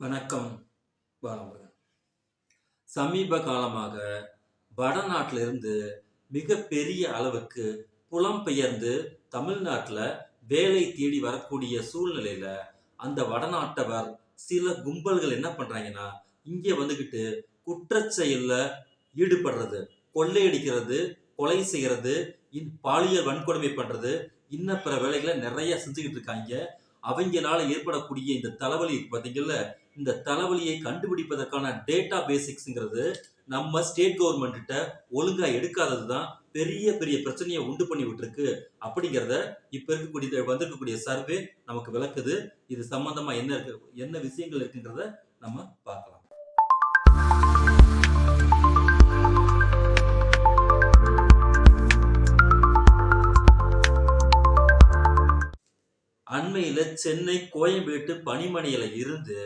வணக்கம் பாலமுருகன் சமீப காலமாக வடநாட்டிலிருந்து மிகப்பெரிய அளவுக்கு புலம்பெயர்ந்து தமிழ்நாட்டில் வேலை தேடி வரக்கூடிய சூழ்நிலையில் அந்த வடநாட்டவர் சில கும்பல்கள் என்ன பண்ணுறாங்கன்னா இங்கே வந்துக்கிட்டு குற்றச்செயலில் ஈடுபடுறது கொள்ளையடிக்கிறது கொலை செய்கிறது இன் பாலியல் வன்கொடுமை பண்ணுறது இன்ன பிற வேலைகளை நிறைய செஞ்சுக்கிட்டு இருக்காங்க. அவங்களால ஏற்படக்கூடிய இந்த தலைவலி பார்த்தீங்கல்ல இந்த தலைவலியை கண்டுபிடிப்பதற்கான டேட்டா பேசிக்ஸுங்கிறது நம்ம ஸ்டேட் கவர்மெண்ட்ட ஒழுங்காக ஒழுங்கா எடுக்காதது தான் பெரிய பெரிய பிரச்சனையை உண்டு பண்ணி விட்டுருக்கு. அப்படிங்கிறத இப்ப இருக்கக்கூடிய வந்திருக்கக்கூடிய சர்வே நமக்கு விளக்குது. இது சம்பந்தமா என்ன இருக்கு என்ன விஷயங்கள் இருக்குங்கிறத நம்ம பார்க்கலாம். அண்மையில சென்னை கோயம்பேட்டு பனிமனையில இருந்து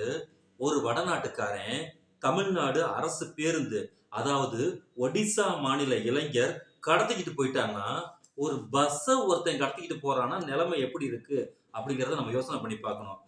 ஒரு வடநாட்டுக்காரன் தமிழ்நாடு அரசு பேருந்து அதாவது ஒடிசா மாநில இளைஞர் கடத்திக்கிட்டு போயிட்டான்னா ஒரு பஸ்ஸை ஒருத்தன் கடத்திக்கிட்டு போறான்னா நிலைமை எப்படி இருக்கு? அப்படிங்கிறத நம்ம யோசனை பண்ணி பார்க்கணும்.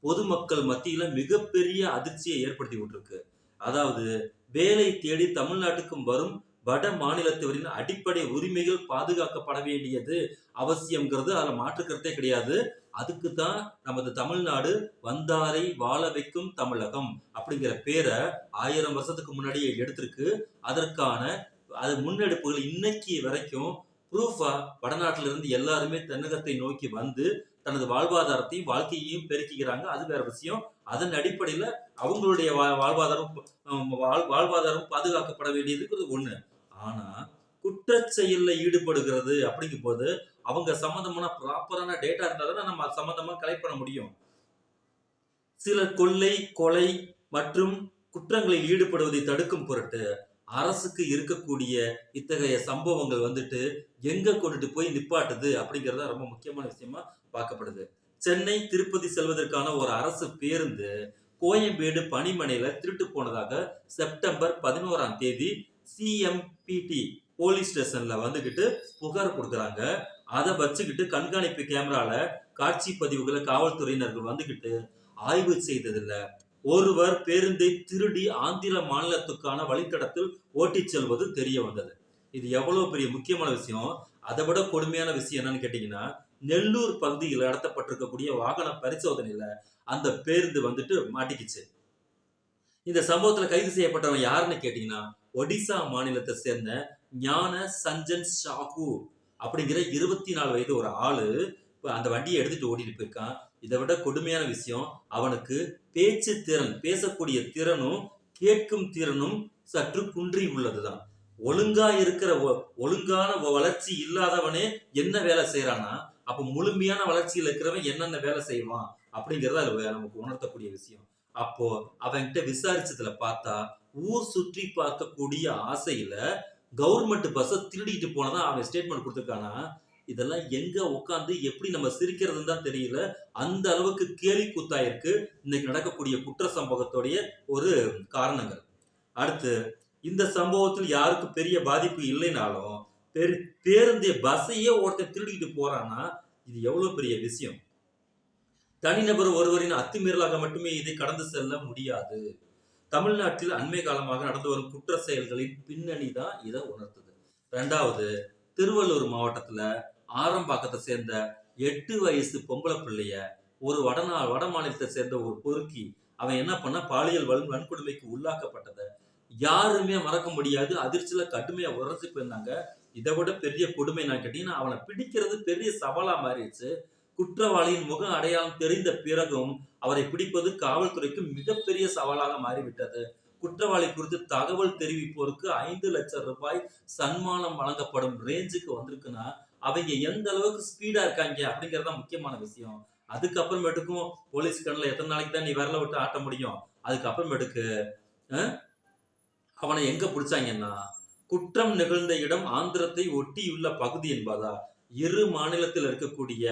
பொதுமக்கள் மத்தியில மிகப்பெரிய அதிர்ச்சியை ஏற்படுத்தி விட்டுருக்கு. அதாவது வேலை தேடி தமிழ்நாட்டுக்கும் வரும் வட மாநிலத்தவரின் அடிப்படை உரிமைகள் பாதுகாக்கப்பட வேண்டியது அவசியம்ங்கிறது அதில் மாற்றுக்கிறதே கிடையாது. அதுக்கு தான் நமது தமிழ்நாடு வந்தாரை வாழ வைக்கும் தமிழகம் அப்படிங்கிற பேரை ஆயிரம் வருஷத்துக்கு முன்னாடியே எடுத்திருக்கு. அதற்கான அது முன்னெடுப்புகள் இன்னைக்கு வரைக்கும் ப்ரூஃபா வடநாட்டில இருந்து எல்லாருமே தென்னகத்தை நோக்கி வந்து தனது வாழ்வாதாரத்தையும் வாழ்க்கையையும் பெருக்கிக்கிறாங்க. அது வேற விஷயம். அதன் அடிப்படையில அவங்களுடைய வா- வாழ்வாதாரம் வாழ்- வாழ்வாதாரம் பாதுகாக்கப்பட வேண்டியதுங்கிறது ஒண்ணு. ஆனா குற்றச்செயல்ல ஈடுபடுகிறது அப்படிங்கும் போது அவங்க சம்பந்தமான ப்ராப்பரான டேட்டா இருந்தால் தான் நம்ம அது சம்பந்தமா கலெக்ட் பண்ண முடியும். சில கொள்ளை கொலை மற்றும் குற்றங்களில் ஈடுபடுவதை தடுக்கும் பொருட்டு அரசுக்கு இருக்கக்கூடிய இத்தகைய சம்பவங்கள் வந்துட்டு எங்க கொண்டுட்டு போய் நிப்பாட்டுது அப்படிங்கிறத ரொம்ப முக்கியமான விஷயமா பார்க்கப்படுது. சென்னை திருப்பதி செல்வதற்கான ஒரு அரசு பேருந்து கோயம்பேடு பனிமனையில திருட்டு போனதாக செப்டம்பர் பதினோராம் தேதி சிஎம் பிடி போலீஸ் ஸ்டேஷன்ல வந்துகிட்டு புகார் கொடுக்குறாங்க. அதை வச்சுக்கிட்டு கண்காணிப்பு கேமரால காட்சி பதிவுகளை காவல்துறையினர்கள் வந்துகிட்டு ஆய்வு செய்ததில்லை. ஒருவர் பேருந்தை திருடி ஆந்திர மாநிலத்துக்கான வழித்தடத்தில் ஓட்டிச் செல்வது தெரிய வந்தது. இது எவ்வளவு பெரிய முக்கியமான விஷயம். அதை விட கொடுமையான விஷயம் என்னன்னு கேட்டீங்கன்னா நெல்லூர் பகுதியில் நடத்தப்பட்டிருக்கக்கூடிய வாகன பரிசோதனையில அந்த பேருந்து வந்துட்டு மாட்டிக்கிச்சு. இந்த சம்பவத்துல கைது செய்யப்பட்டவன் யாருன்னு கேட்டீங்கன்னா ஒடிசா மாநிலத்தை சேர்ந்த ஞான சஞ்சன் ஷாகு அப்படிங்கிற இருபத்தி நாலு வயது ஒரு ஆளு அந்த வண்டியை எடுத்துட்டு ஓட்டிட்டு போயிருக்கான். இதை விட கொடுமையான விஷயம் அவனுக்கு பேச்சு திறன் பேசக்கூடிய திறனும் கேட்கும் திறனும் சற்று குன்றி உள்ளதுதான். ஒழுங்கா இருக்கிற ஒ- ஒழுங்கான வளர்ச்சி இல்லாதவனே என்ன வேலை செய்யறானா அப்ப முழுமையான வளர்ச்சியில் இருக்கிறவன் என்னென்ன வேலை செய்வான் அப்படிங்கிறத நமக்கு உணர்த்தக்கூடிய விஷயம். அப்போ அவன்கிட்ட விசாரிச்சதுல பார்த்தா ஊர் சுற்றி பார்க்கக்கூடிய ஆசையில கவர்மெண்ட் பஸ்ஸை திருடிட்டு போனதா அவன் ஸ்டேட்மெண்ட் கொடுத்துருக்கானா? இதெல்லாம் எங்க உட்காந்து எப்படி நம்ம சிரிக்கிறதுன்னு தான் தெரியல. அந்த அளவுக்கு கேலி கூத்தாயிருக்கு. இன்னைக்கு நடக்கக்கூடிய குற்ற சம்பவத்துடைய ஒரு காரணங்கள். அடுத்து இந்த சம்பவத்தில் யாருக்கு பெரிய பாதிப்பு இல்லைனாலும் பெரு பேருந்திய பஸ்ஸையே ஒருத்தன் திருடிக்கிட்டு போறான்னா இது எவ்வளவு பெரிய விஷயம்? தனிநபர் ஒருவரின் அத்துமீறலாக மட்டுமே இதை கடந்து செல்ல முடியாது. தமிழ்நாட்டில் அண்மை காலமாக நடந்து வரும் குற்ற செயல்களின் பின்னணி தான் இதை உணர்த்துது. ரெண்டாவது திருவள்ளூர் மாவட்டத்துல ஆரம்பாக்கத்தை சேர்ந்த எட்டு வயசு பொம்பளை பிள்ளைய ஒரு வடநா வட மாநிலத்தை சேர்ந்த ஒரு பொறுக்கி அவன் என்ன பண்ண? பாலியல் வன் வன்கொடுமைக்கு உள்ளாக்கப்பட்டதை. யாருமே மறக்க முடியாது. அதிர்ச்சியில கடுமையா உரைச்சு போயிருந்தாங்க. இதை விட பெரிய கொடுமை நான் கேட்டீங்கன்னா அவனை பிடிக்கிறது பெரிய சவாலா மாறிடுச்சு. குற்றவாளியின் முக அடையாளம் தெரிந்த பிறகும் அவரை பிடிப்பது காவல்துறைக்கு மிகப்பெரிய சவாலாக மாறிவிட்டது. குற்றவாளி குறித்து தகவல் தெரிவிப்போருக்கு ஐந்து லட்சம் ரூபாய் சன்மானம் வழங்கப்படும் ரேஞ்சுக்கு வந்திருக்குன்னா அவங்க எந்த அளவுக்கு ஸ்பீடா இருக்காங்க அப்படிங்கறத முக்கியமான விஷயம். அதுக்கப்புறமேட்டுக்கும் போலீஸ் கண்ணில் எத்தனை நாளைக்கு தான் நீ விரல விட்டு ஆட்ட முடியும்? அதுக்கப்புறமேட்டுக்கு அஹ், அவனை எங்க பிடிச்சாங்கன்னா குற்றம் நிகழ்ந்த இடம் ஆந்திரத்தை ஒட்டியுள்ள பகுதி என்பதா? இரு மாநிலத்தில் இருக்கக்கூடிய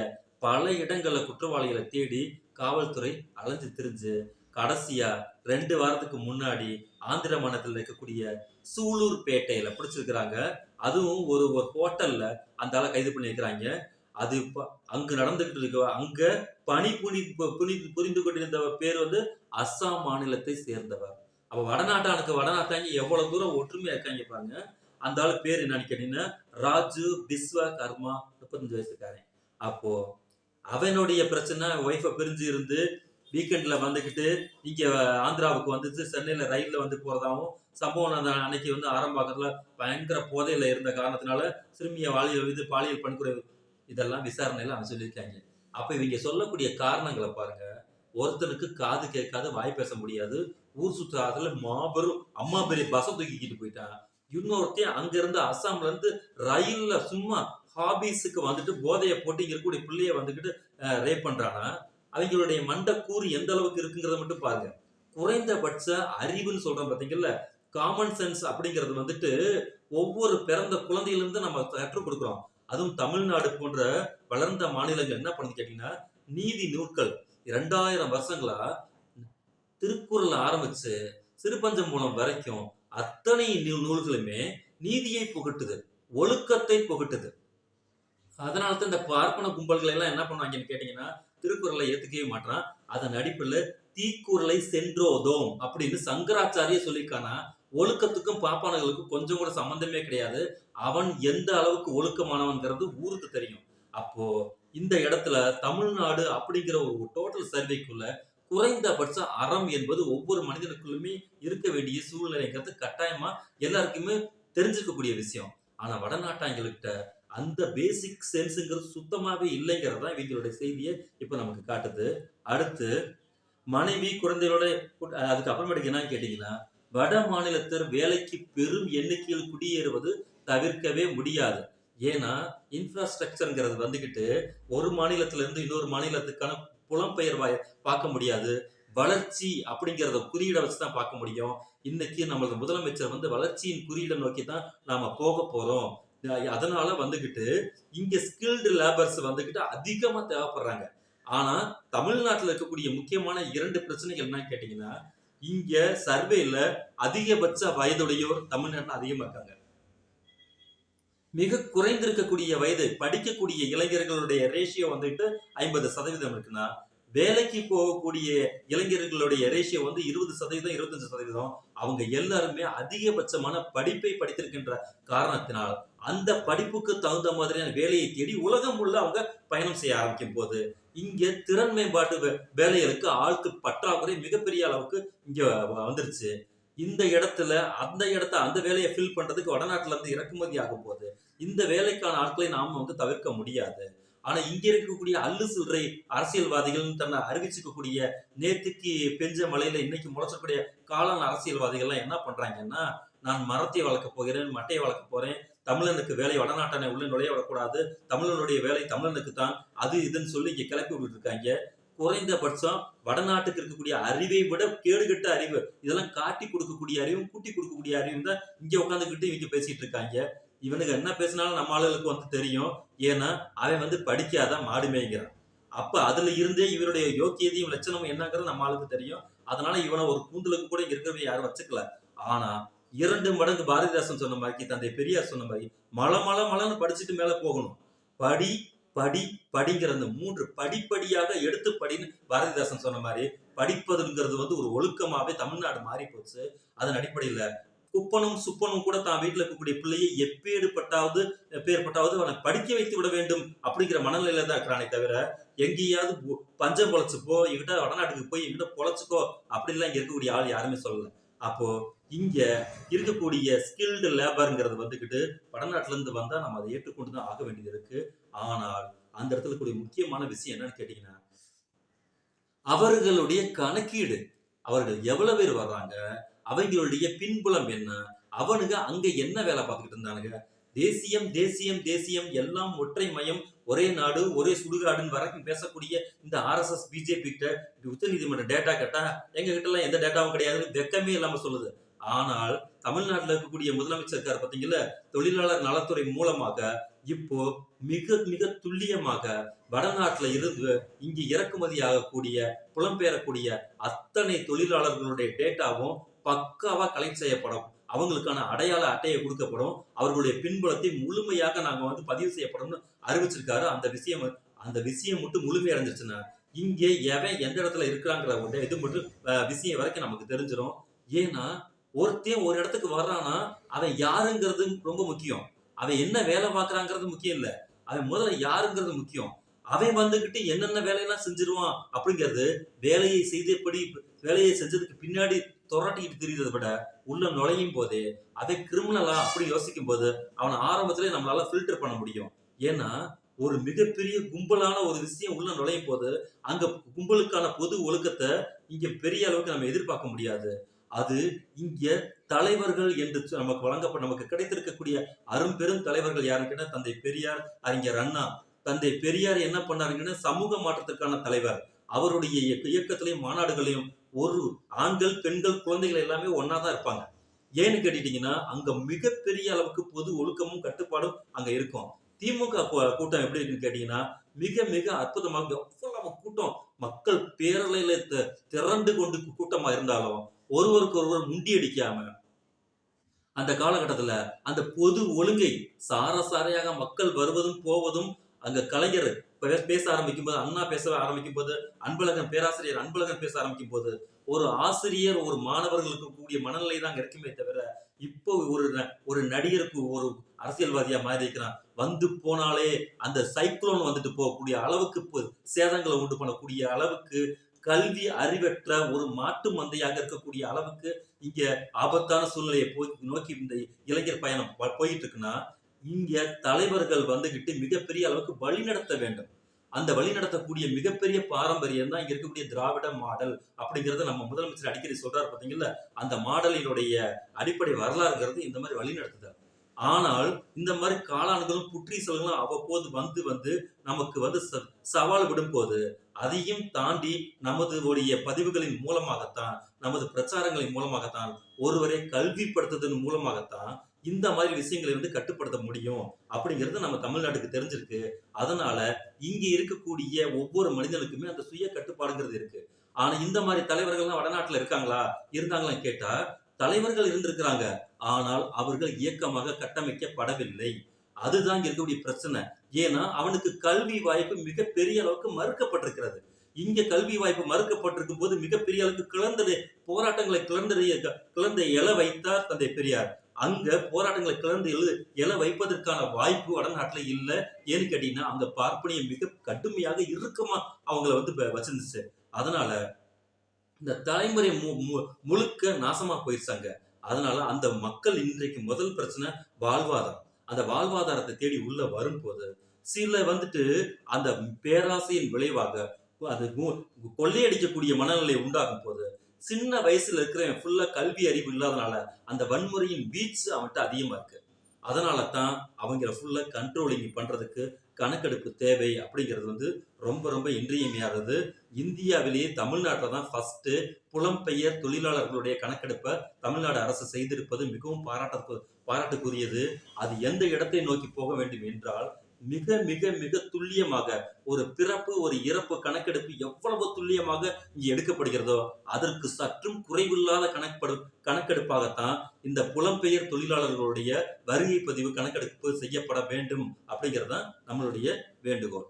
பல இடங்களில் குற்றவாளிகளை தேடி காவல்துறை அலைஞ்சு திரிஞ்சு கடைசியா ரெண்டு வாரத்துக்கு முன்னாடி ஆந்திர மாநிலத்தில் இருக்கக்கூடிய சூலூர் பேட்டையில பிடிச்சிருக்கிறாங்க. அதுவும் ஒரு ஒரு ஹோட்டல்ல அந்த ஆளை கைது பண்ணியிருக்கிறாங்க. அது அங்கு நடந்துகிட்டு இருக்க. அங்க பணி புனி புனி புரிந்து கொண்டிருந்த பேர் வந்து அஸ்ஸாம் மாநிலத்தை சேர்ந்தவர். அப்ப வடநாட்டானுக்கு வடநாட்டாங்க எவ்வளவு தூரம் ஒற்றுமையா இருக்காங்க பாருங்க. அந்த ஆள் பேர் என்னன்னு கேட்டீங்கன்னா ராஜு பிஸ்வா கர்மா முப்பத்தஞ்சு வயசுக்காரன் அப்போ அவனுடைய பிரச்சனை ஒய்ஃபை பிரிஞ்சு இருந்து வீக்கெண்ட்ல வந்துக்கிட்டு இங்க ஆந்திராவுக்கு வந்துட்டு சென்னையில ரயில்ல வந்து போறதாவும் சம்பவம் அந்த அன்னைக்கு வந்து ஆரம்பாக்கத்துல பயங்கர போதையில இருந்த காரணத்தினால சிறுமியை வாலியல் இது பாலியல் பண்குறை இதெல்லாம் விசாரணையில அவன் சொல்லியிருக்காங்க. அப்ப இவங்க சொல்லக்கூடிய காரணங்களை பாருங்க. ஒருத்தனுக்கு காது கேட்காது வாய் பேச முடியாது. ஊர் சுற்றாதுல மாபெரும் அம்மா பெரிய பசம் தூக்கிக்கிட்டு போயிட்டான் இன்னொருத்தையும் அங்க இருந்து அஸ்ஸாம்ல இருந்து ரயில்ல சும்மா ஹாபீஸுக்கு வந்துட்டு போதையை போட்டு இங்க இருக்கக்கூடிய பிள்ளைய வந்துக்கிட்டு ரேப் பண்ணுறாங்கன்னா அவங்களுடைய மண்டை கூறு எந்த அளவுக்கு இருக்குங்கிறத மட்டும் பாருங்க. குறைந்தபட்ச அறிவுன்னு சொல்றோம் பாத்தீங்கல்ல காமன் சென்ஸ் அப்படிங்கிறது வந்துட்டு ஒவ்வொரு பிறந்த குழந்தையிலிருந்து நம்ம கற்றுக் கொடுக்குறோம். அதுவும் தமிழ்நாடு போன்ற வளர்ந்த மாநிலங்கள் என்ன பண்ணுது கேட்டீங்கன்னா நீதி நூல்கள். இரண்டாயிரம் வருஷங்களா திருக்குறள் ஆரம்பிச்சு சிறுபஞ்சம் மூலம் வரைக்கும் அத்தனை நூல்களுமே நீதியை புகட்டுது ஒழுக்கத்தை புகட்டுது. அதனால தான் இந்த பார்ப்பன கும்பல்களை எல்லாம் என்ன பண்ணுவாங்கன்னு கேட்டீங்கன்னா திருக்குறளை ஏத்துக்கவே மாட்டான் அதன் அடிப்படையில் தீக்குறளை சென்றோதோம் அப்படின்னு சங்கராச்சாரிய சொல்லியிருக்கானா ஒழுக்கத்துக்கும் பாப்பானுகளுக்கும் கொஞ்சம் கூட சம்பந்தமே கிடையாது. அவன் எந்த அளவுக்கு ஒழுக்கமானவன்கிறது ஊருக்கு தெரியும். அப்போ இந்த இடத்துல தமிழ்நாடு அப்படிங்கிற ஒரு டோட்டல் சர்வேக்குள்ள குறைந்தபட்ச அறம் என்பது ஒவ்வொரு மனிதனுக்குள்ளுமே இருக்க வேண்டிய சூழ்நிலைங்கிறது கட்டாயமா எல்லாருக்குமே தெரிஞ்சிருக்கக்கூடிய விஷயம். ஆனா வடநாட்டாங்கள்கிட்ட அந்த பேசிக் சென்ஸுங்கிறது சுத்தமாகவே இல்லைங்கிறது தான் இவங்களுடைய செய்தியை இப்போ நமக்கு காட்டுது. அடுத்து மனைவி குழந்தைகளோட கு- அதுக்கு அப்புறமேட்டுக்கு என்னன்னு கேட்டிங்கன்னா வட மாநிலத்தர் வேலைக்கு பெரும் எண்ணிக்கையில் குடியேறுவது தவிர்க்கவே முடியாது. ஏன்னா இன்ஃப்ராஸ்ட்ரக்சருங்கிறது வந்துக்கிட்டு ஒரு மாநிலத்திலேருந்து இன்னொரு மாநிலத்துக்கான புலம்பெயர்வாய் பார்க்க முடியாது. வளர்ச்சி அப்படிங்கிறத குறியீடை வச்சு தான் பார்க்க முடியும். இன்னைக்கு நம்மளது முதலமைச்சர் வந்து வளர்ச்சியின் குறியீடை நோக்கி தான் நாம போக போறோம். அதனால வந்துகிட்டு இங்க ஸ்கில்டு லேபர்ஸ் வந்துகிட்டு அதிகமா தேவைப்படுறாங்க. ஆனா தமிழ்நாட்டில் இருக்கக்கூடிய முக்கியமான இரண்டு பிரச்சனைகள் என்னன்னு கேட்டீங்கன்னா இங்க சர்வேல அதிகபட்ச வயதுடையோர் தமிழ்நாட்டில் அதிகமா இருக்காங்க. மிக குறைந்திருக்கக்கூடிய வயது படிக்கக்கூடிய இளைஞர்களுடைய ரேஷியோ வந்துட்டு ஐம்பது சதவீதம் இருக்குன்னா வேலைக்கு போகக்கூடிய இளைஞர்களுடைய ரேஷியோ வந்து இருபது சதவீதம் இருபத்தஞ்சு சதவீதம். அவங்க எல்லாருமே அதிகபட்சமான படிப்பை படித்திருக்கின்ற காரணத்தினால் அந்த படிப்புக்கு தகுந்த மாதிரியான வேலையை தேடி உலகம் உள்ள அவங்க பயணம் செய்ய ஆரம்பிக்கும் போது இங்கே திறன் மேம்பாட்டு வே- வேலைகளுக்கு ஆளுக்கு பற்றாக்குறை மிகப்பெரிய அளவுக்கு இங்கே வந்துருச்சு. இந்த இடத்துல அந்த இடத்த அந்த வேலையை ஃபில் பண்ணுறதுக்கு வடநாட்டிலேருந்து இறக்குமதி ஆகும் போது இந்த வேலைக்கான ஆட்களை நாம வந்து தவிர்க்க முடியாது. ஆனா இங்க இருக்கக்கூடிய அல்லு சில்லறை அரசியல்வாதிகள் தன்னை அறிவிச்சுக்கக்கூடிய நேத்துக்கு பெஞ்ச மலையில இன்னைக்கு முளைச்சக்கூடிய காலான அரசியல்வாதிகள்லாம் என்ன பண்றாங்கன்னா நான் மரத்தை வளர்க்க போகிறேன் மட்டையை வளர்க்க போறேன் தமிழனுக்கு வேலை வடநாட்டனை உள்ள நுழைய விடக்கூடாது. தமிழனுடைய வேலை தமிழனுக்கு தான் அது இதுன்னு சொல்லி இங்க கிளப்பி விட்டுட்டு இருக்காங்க குறைந்தபட்சம் வடநாட்டுக்கு இருக்கக்கூடிய அறிவை விட கேடுகட்ட அறிவு. இதெல்லாம் காட்டி கொடுக்கக்கூடிய அறிவும் கூட்டி கொடுக்கக்கூடிய அறிவும் தான் இங்க உட்காந்துக்கிட்டு இவங்க பேசிட்டு இருக்காங்க. இவனுக்கு என்ன பேசினாலும் நம்ம ஆளுகளுக்கு வந்து தெரியும். ஏன்னா அவன் வந்து படிக்காத மாடு மேய்க்கிறான் அப்ப அதுல இருந்தே இவருடைய யோக்கியதையும் லட்சணமும் என்னங்கிறது நம்ம ஆளுக்கு தெரியும். அதனால இவனை ஒரு கூந்தலுக்கு கூட இங்க இருக்கிறவங்க யாரும் வச்சுக்கல. ஆனா இரண்டு மடங்கு பாரதிதாசன் சொன்ன மாதிரி தந்தை பெரியார் சொன்ன மாதிரி மலை மலை மலைன்னு படிச்சுட்டு மேல போகணும். படி படி படிங்கிற அந்த மூன்று படிப்படியாக எடுத்து படின்னு பாரதிதாசன் சொன்ன மாதிரி படிப்பதுங்கிறது வந்து ஒரு ஒழுக்கமாவே தமிழ்நாடு மாறி போச்சு அதன் அடிப்படையில குப்பனும் சுப்பனும் கூட தான் வீட்டில் இருக்கக்கூடிய பிள்ளையை எப்பேடுபட்டாவது பட்டாவது அவனை படிக்க வைத்து விட வேண்டும் அப்படிங்கிற மனநிலையில தான் இருக்கிறானே தவிர எங்கேயாவது பஞ்சம் பொழைச்சு போ எங்கிட்ட வடநாட்டுக்கு போய் எங்கிட்ட பொழைச்சுக்கோ அப்படின்லாம் இங்க இருக்கக்கூடிய ஆள் யாருமே சொல்லல. அப்போ இங்க இருக்கக்கூடிய ஸ்கில்டு லேபருங்கிறது வந்துக்கிட்டு வடநாட்டுல இருந்து வந்தா நம்ம அதை ஏற்றுக்கொண்டு தான் ஆக வேண்டியது இருக்கு. ஆனால் அந்த இடத்துல கூடிய முக்கியமான விஷயம் என்னன்னு கேட்டீங்கன்னா அவர்களுடைய கணக்கீடு. அவர்கள் எவ்வளவு பேர் வர்றாங்க? அவங்களுடைய பின்புலம் என்ன? அவனுங்க அங்க என்ன வேலை பார்த்துக்கிட்டு இருந்தானுங்க? தேசியம் தேசியம் தேசியம் எல்லாம் ஒற்றை மயம் ஒரே நாடு ஒரே சுடுகாடுன்னு வரைக்கும் பேசக்கூடிய இந்த ஆர்எஸ்எஸ் பிஜேபி கிட்ட உச்ச நீதிமன்ற டேட்டா கேட்டா எங்க கிட்ட எல்லாம் எந்த டேட்டாவும் கிடையாதுன்னு வெக்கமே இல்லாம சொல்லுது. ஆனால் தமிழ்நாட்டில் இருக்கக்கூடிய முதலமைச்சர் இருக்கார் பார்த்தீங்களா தொழிலாளர் நலத்துறை மூலமாக இப்போ மிக மிக துல்லியமாக வடநாட்டில் இருந்து இங்கு இறக்குமதி ஆகக்கூடிய புலம்பெயரக்கூடிய அத்தனை தொழிலாளர்களுடைய டேட்டாவும் பக்காவா கலெக்ட் செய்யப்படும். அவங்களுக்கான அடையாள அட்டையை கொடுக்கப்படும். அவர்களுடைய பின்புலத்தை முழுமையாக நாங்க வந்து பதிவு செய்யப்படும்னு அறிவிச்சிருக்காரு. அந்த விஷயம் அந்த விஷயம் மட்டும் முழுமையடைஞ்சிருச்சுன்னா இங்கே எவன் எந்த இடத்துல இருக்கிறாங்கிற இது மட்டும் விஷயம் வரைக்கும் நமக்கு தெரிஞ்சிடும் ஏன்னா ஒருத்தன் ஒரு இடத்துக்கு வர்றான்னா அவன் யாருங்கிறது ரொம்ப முக்கியம். அவன் என்ன வேலை பார்க்கறாங்கிறது முக்கியம் இல்லை. அவன் முதல்ல யாருங்கிறது முக்கியம். அவன் வந்துகிட்டு என்னென்ன வேலையெல்லாம் செஞ்சிருவான் அப்படிங்கிறது வேலையை செய்தபடி வேலையை செஞ்சதுக்கு பின்னாடி துரட்டிக்கிட்டு தெரிகிறத விட உள்ள நுழையும் போதே அதை கிரிமினலா அப்படி யோசிக்கும் போது அவனை ஆரம்பத்திலே நம்மளால ஃபில்டர் பண்ண முடியும். ஏன்னா ஒரு மிகப்பெரிய கும்பலான ஒரு விஷயம் உள்ள நுழையும் போது அங்க கும்பலுக்கான பொது ஒழுக்கத்தை இங்க பெரிய அளவுக்கு நம்ம எதிர்பார்க்க முடியாது. அது இங்க தலைவர்கள் என்று நமக்கு வழங்கப்பட்ட நமக்கு கிடைத்திருக்கக்கூடிய அரும்பெரும் தலைவர்கள் யாருன்னு தந்தை பெரியார் அறிஞர் அண்ணா. தந்தை பெரியார் என்ன பண்ணாருங்கன்னா சமூக மாற்றத்திற்கான தலைவர். அவருடைய இயக்கத்திலையும் மாநாடுகளையும் ஒரு ஆண்கள் பெண்கள் குழந்தைகள் எல்லாமே ஒன்னா தான் இருப்பாங்க. ஏன்னு கேட்டுட்டீங்கன்னா அங்க மிகப்பெரிய அளவுக்கு பொது ஒழுக்கமும் கட்டுப்பாடும் அங்க இருக்கும். திமுக கூட்டம் எப்படி இருக்குன்னு கேட்டீங்கன்னா மிக மிக அற்புதமாக எவ்வளவு கூட்டம் மக்கள் பேரலையில திரண்டு கொண்டு கூட்டமா இருந்தாலும் ஒருவருக்கு ஒருவர் முண்டியடிக்காம அந்த காலகட்டத்துல அந்த பொது ஒழுங்கை சார சாரையாக மக்கள் வருவதும் போவதும் அங்க கலைஞர் பேச ஆரம்பிக்கும் போது அண்ணா பேச ஆரம்பிக்கும் போது அன்பழகன் பேராசிரியர் அன்பழகன் பேச ஆரம்பிக்கும் போது ஒரு ஆசிரியர் ஒரு மாணவர்களுக்கு கூடிய மனநிலை தான் இருக்குமே தவிர இப்போ ஒரு ந- ஒரு நடிகருக்கு ஒரு அரசியல்வாதியா மாறி இருக்கிறான் வந்து போனாலே அந்த சைக்ளோன் வந்துட்டு போகக்கூடிய அளவுக்கு இப்போ சேதங்களை உண்டு பண்ணக்கூடிய அளவுக்கு கல்வி அறிவற்ற ஒரு மாட்டு மந்தையாக இருக்கக்கூடிய அளவுக்கு இங்க ஆபத்தான சூழ்நிலையை போய் நோக்கி இந்த இளைஞர் பயணம் போயிட்டு இருக்குன்னா இங்க தலைவர்கள் வந்துகிட்டு மிகப்பெரிய அளவுக்கு வழிநடத்த வேண்டும். அந்த வழி நடத்தக்கூடிய மிகப்பெரிய பாரம்பரியம் தான் இங்க இருக்கக்கூடிய திராவிட மாடல் அப்படிங்கறத நம்ம முதலமைச்சர் அடிக்கடி சொல்றாரு பாத்தீங்கல்ல அந்த மாடலினுடைய அடிப்படை வரலாறுங்கிறது இந்த மாதிரி வழிநடத்துதல். ஆனால் இந்த மாதிரி காளான்களும் புற்றீசல்களும் அவ்வப்போது வந்து வந்து நமக்கு வந்து ச- சவால் விடும்போது அதையும் தாண்டி நமது உடைய பதிவுகளின் மூலமாகத்தான் நமது பிரச்சாரங்களின் மூலமாகத்தான் ஒருவரை கல்விப்படுத்துவதன் மூலமாகத்தான் இந்த மாதிரி விஷயங்களை வந்து கட்டுப்படுத்த முடியும் அப்படிங்கிறது நம்ம தமிழ்நாட்டுக்கு தெரிஞ்சிருக்கு. அதனால இங்க இருக்கக்கூடிய ஒவ்வொரு மனிதனுக்குமே அந்த சுய கட்டுப்பாடுங்கிறது இருக்கு. ஆனா இந்த மாதிரி தலைவர்கள்லாம் வடநாட்டுல இருக்காங்களா? இருந்தாங்களான்னு கேட்டா தலைவர்கள் இருந்திருக்கிறாங்க. ஆனால் அவர்கள் இயக்கமாக கட்டமைக்கப்படவில்லை. அதுதான் இருக்கக்கூடிய பிரச்சனை. ஏன்னா அவனுக்கு கல்வி வாய்ப்பு மிகப்பெரிய அளவுக்கு மறுக்கப்பட்டிருக்கிறது. இங்க கல்வி வாய்ப்பு மறுக்கப்பட்டிருக்கும் போது மிகப்பெரிய அளவுக்கு கிளந்தது போராட்டங்களை கிளந்தறிய கிளந்த எழ வைத்தார் தந்தை பெரியார். அங்க போராட்டங்களை கிளந்து எழு எழ வைப்பதற்கான வாய்ப்பு வடநாட்டுல இல்ல. ஏன்னு கேட்டீங்கன்னா அங்க பார்ப்பனியம் மிக கடுமையாக இறுக்கமா அவங்கள வந்து வ- வச்சிருந்துச்சு. அதனால இந்த தலைமுறை மு- மு- முழுக்க நாசமா போயிருச்சாங்க. அதனால அந்த மக்கள் இன்றைக்கு முதல் பிரச்சனை வாழ்வாதாரம். அந்த வாழ்வாதாரத்தை தேடி உள்ள வரும்போது சில வந்துட்டு அந்த பேராசையின் விளைவாக அது கொள்ளையடிக்கக்கூடிய மனநிலை உண்டாகும் போது சின்ன வயசுல இருக்கிறவன் ஃபுல்லா கல்வி அறிவு இல்லாதனால அந்த வன்முறையின் வீச்சு அவன்கிட்ட அதிகமா இருக்கு. அதனால தான் அவங்கள ஃபுல்லா கண்ட்ரோலிங் பண்றதுக்கு கணக்கெடுப்பு தேவை அப்படிங்கிறது வந்து ரொம்ப ரொம்ப இன்றியமையாதது. இந்தியாவிலேயே தமிழ்நாட்டில் தான் ஃபஸ்ட்டு புலம்பெயர் தொழிலாளர்களுடைய கணக்கெடுப்பை தமிழ்நாடு அரசு செய்திருப்பது மிகவும் பாராட்ட பாராட்டுக்குரியது. அது எந்த இடத்தை நோக்கி போக வேண்டும் என்றால் மிக மிக மிக துல்லியமாக ஒரு பிறப்பு ஒரு இறப்பு கணக்கெடுப்பு எவ்வளவு துல்லியமாக இங்கே எடுக்கப்படுகிறதோ அதற்கு சற்றும் குறைவில்லாத கணக்கெடு கணக்கெடுப்பாகத்தான் இந்த புலம்பெயர் தொழிலாளர்களுடைய வருகை பதிவு கணக்கெடுப்பு செய்யப்பட வேண்டும் அப்படிங்கிறது தான் நம்மளுடைய வேண்டுகோள்.